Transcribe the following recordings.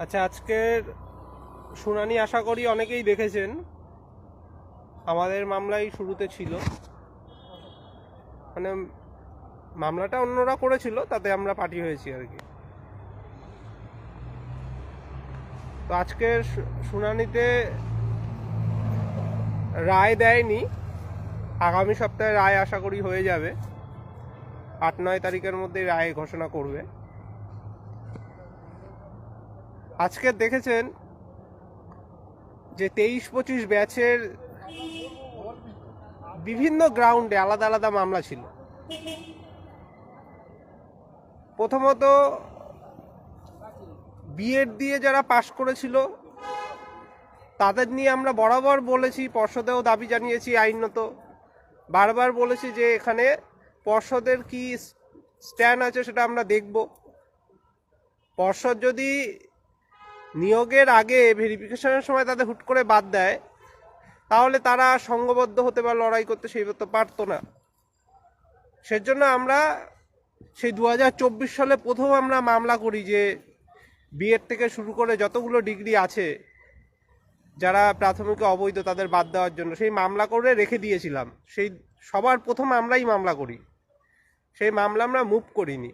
আচ্ছা আজকের শুনানি আশা করি অনেকেই দেখেছেন। আমাদের মামলাই শুরুতে ছিল। মানে মামলাটা অন্যরা করেছিল, তাতে আমরা পার্টি হয়েছি আর কি। তো আজকের শুনানিতে রায় দেয়নি। আগামী সপ্তাহে রায় আশা করি হয়ে যাবে। আট নয় তারিখের মধ্যে রায় ঘোষণা করবে। আজকে দেখেছেন যে তেইশ পঁচিশ ব্যাচের বিভিন্ন গ্রাউন্ডে আলাদা আলাদা মামলা ছিল। প্রথমত বিএড দিয়ে যারা পাশ করেছিল, তাদের নিয়ে আমরা বরাবর বলেছি, পর্ষদেও দাবি জানিয়েছি আইনত। বারবার বলেছি যে এখানে পর্ষদের কি স্ট্যান্ড আছে সেটা আমরা দেখব। পর্ষদ যদি নিয়োগের আগে ভেরিফিকেশনের সময় তাদের হুট করে বাদ দেয়, তাহলে তারা সঙ্গবদ্ধ হতে বা লড়াই করতে সেই মতো পারতো না। সেজন্য আমরা সেই দু হাজার চব্বিশ সালে প্রথম আমরা মামলা করি যে বিএড থেকে শুরু করে যতগুলো ডিগ্রি আছে, যারা প্রাথমিকে অবৈধ তাদের বাদ দেওয়ার জন্য, সেই মামলা করে রেখে দিয়েছিলাম। সেই সবার প্রথম আমরাই মামলা করি। সেই মামলা আমরা মুভ করিনি।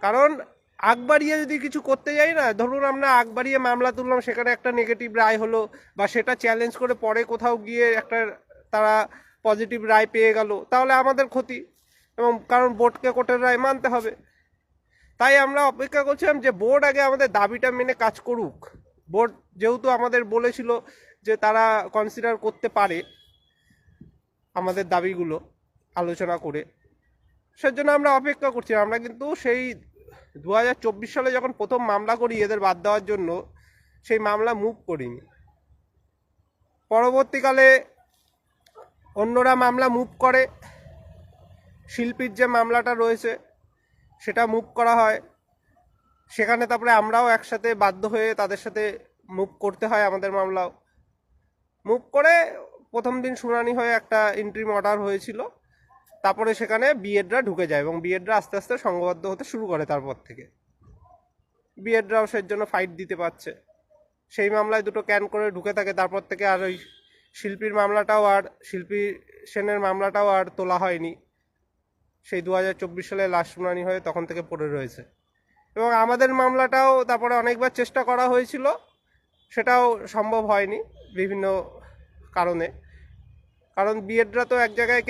কারণ আগ বাড়িয়ে যদি কিছু করতে যাই না, ধরুন আমরা আগ বাড়িয়ে মামলা তুললাম, সেখানে একটা নেগেটিভ রায় হলো, বা সেটা চ্যালেঞ্জ করে পরে কোথাও গিয়ে একটা তারা পজিটিভ রায় পেয়ে গেল, তাহলে আমাদের ক্ষতি। এবং কারণ বোর্ডকে কোর্টের রায় মানতে হবে। তাই আমরা অপেক্ষা করছিলাম যে বোর্ড আগে আমাদের দাবিটা মেনে কাজ করুক। বোর্ড যেহেতু আমাদের বলেছিল যে তারা কনসিডার করতে পারে আমাদের দাবিগুলো, আলোচনা করে। সেজন্য আমরা অপেক্ষা করছি আমরা কিন্তু সেই দু হাজার চব্বিশ সালে যখন প্রথম মামলা করি এদের বাদ দেওয়ার জন্য, সেই মামলা মুভ করিনি। পরবর্তীকালে অন্যরা মামলা মুভ করে। শিল্পীর যে মামলাটা রয়েছে, সেটা মুভ করা হয়। সেখানে তারপরে আমরাও একসাথে বাধ্য হয়ে তাদের সাথে মুভ করতে হয় আমাদের মামলাও। মুভ করে প্রথম দিন শুনানি হয়ে একটা ইন্ট্রিম অর্ডার হয়েছিল। তারপরে সেখানে বিএডরা ঢুকে যায় এবং বিএডরা আস্তে আস্তে সংঘবদ্ধ হতে শুরু করে তারপর থেকে। বিএডরাও সেই জন্য ফাইট দিতে পারছে। সেই মামলায় দুটো ক্যান করে ঢুকে থাকে, তারপর থেকে আর ওই শিল্পীর মামলাটাও আর, শিল্পী সেনের মামলাটাও আর তোলা হয়নি। সেই দু হাজার চব্বিশ সালে লাশ শুনানি হয়ে তখন থেকে পড়ে রয়েছে। এবং আমাদের মামলাটাও তারপরে অনেকবার চেষ্টা করা হয়েছিল, সেটাও সম্ভব হয়নি বিভিন্ন কারণে। কারণ বিএডরা তো এক জায়গায়